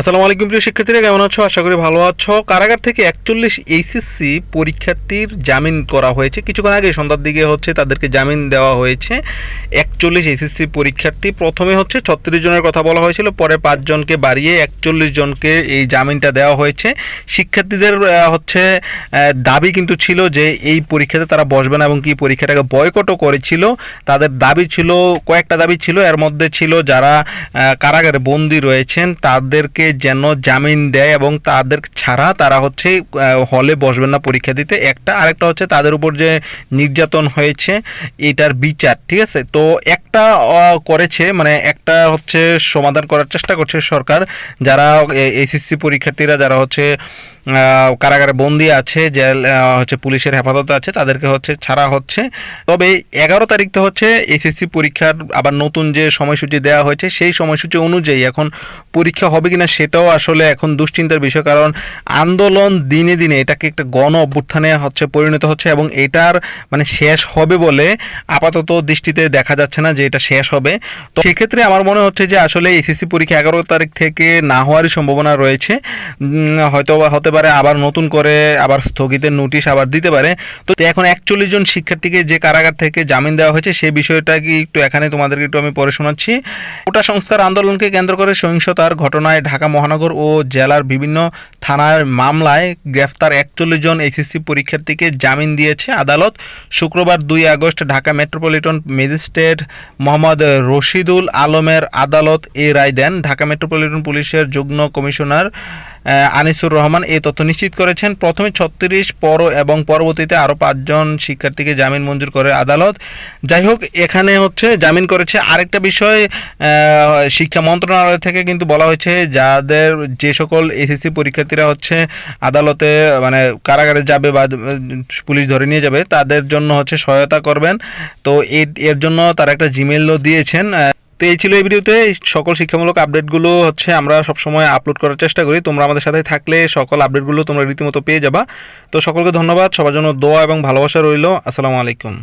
আসসালামু আলাইকুম প্রিয় শিক্ষার্থীরা, কেমন আছো? আশা করি ভালো আছো। কারাগার থেকে একচল্লিশ এইচএসসি পরীক্ষার্থীর জামিন করা হয়েছে। কিছুক্ষণ আগে সন্ধ্যার দিকে হচ্ছে তাদেরকে জামিন দেওয়া হয়েছে। একচল্লিশ এইচএসসি পরীক্ষার্থী, প্রথমে হচ্ছে ছত্রিশ জনের কথা বলা হয়েছিল, পরে পাঁচজনকে বাড়িয়ে একচল্লিশ জনকে এই জামিনটা দেওয়া হয়েছে। শিক্ষার্থীদের হচ্ছে দাবি কিন্তু ছিল যে এই পরীক্ষাতে তারা বসবে না এবং কি পরীক্ষাটাকে বয়কটও করেছিল। তাদের দাবি ছিল, কয়েকটা দাবি ছিল। এর মধ্যে ছিল যারা কারাগারে বন্দী রয়েছেন, তাদেরকে যেন জামিন দেয় এবং তাদের ছাড়া তারা হচ্ছে হলে বসবেন না পরীক্ষা দিতে। একটা, আরেকটা হচ্ছে তাদের উপর যে নির্যাতন হয়েছে, এটার বিচার, ঠিক আছে? তো একটা করেছে মানে একটা হচ্ছে সমাধান করার চেষ্টা করছে সরকার। যারা এসএসসি পরীক্ষার্থীরা, যারা হচ্ছে কারাগারে বন্দি আছে, জেল হচ্ছে পুলিশের হেফাজতে আছে, তাদেরকে হচ্ছে ছাড়া হচ্ছে। তবে এগারো তারিখ তো হচ্ছে এসএসসি পরীক্ষার আবার নতুন যে সময়সূচি দেওয়া হয়েছে, সেই সময়সূচি অনুযায়ী এখন পরীক্ষা হবে কিনা সেটাও আসলে এখন দুশ্চিন্তার বিষয়, কারণ আন্দোলন দিনে দিনে এটাকে একটা গণ অভ্যুত্থানে হচ্ছে পরিণত হচ্ছে এবং এটার মানে শেষ হবে বলে আপাতত দৃষ্টিতে দেখা যাচ্ছে না যে এটা শেষ হবে। তো সেক্ষেত্রে আমার মনে হচ্ছে যে আসলে এসএসসি পরীক্ষা এগারো তারিখ থেকে না হওয়ারই সম্ভাবনা রয়েছে। হয়তো হতে পারে আবার নতুন করে আবার স্থগিতের নোটিশ আবার দিতে পারে। তো এখন একচল্লিশ জন শিক্ষার্থীকে যে কারাগার থেকে জামিন দেওয়া হয়েছে সেই বিষয়টা কি একটু এখানে তোমাদেরকে একটু আমি পড়ে শোনাচ্ছি। কোটা সংস্থার আন্দোলনকে কেন্দ্র করে সহিংসতার ঘটনায় ঢাকা মহানগর ও জেলার বিভিন্ন থানার মামলায় গ্রেফতার একচল্লিশ জন এসএসসি পরীক্ষার্থীকে জামিন দিয়েছে আদালত। শুক্রবার দুই August Dhaka metropolitan magistrate Mohammad Rashidul আলমের আদালত এ রায় দেন। ঢাকা মেট্রোপলিটন পুলিশের যুগ্ম কমিশনার আনিসুর রহমান এই তথ্য নিশ্চিত করেছেন। প্রথমে ছত্রিশ পর এবং পরবর্তীতে আরও পাঁচজন শিক্ষার্থীকে জামিন মঞ্জুর করে আদালত। যাই হোক, এখানে হচ্ছে জামিন করেছে আরেকটা বিষয় শিক্ষা মন্ত্রণালয় থেকে কিন্তু বলা হয়েছে যাদের যে সকল এসএসসি পরীক্ষার্থীরা হচ্ছে আদালতে মানে কারাগারে যাবে বা পুলিশ ধরে নিয়ে যাবে, তাদের জন্য হচ্ছে সহায়তা করবেন। তো এর- জন্য তারা একটা জিমেলও দিয়েছেন তো এই ছিল এই ভিডিওতে। সকল শিক্ষামূলক আপডেটগুলো হচ্ছে আমরা সবসময় আপলোড করার চেষ্টা করি। তোমরা আমাদের সাথে থাকলে সকল আপডেটগুলো তোমরা রীতিমতো পেয়ে যাবা। তো সকলকে ধন্যবাদ। সবার জন্য দোয়া এবং ভালোবাসা রইল। আসসালামু আলাইকুম।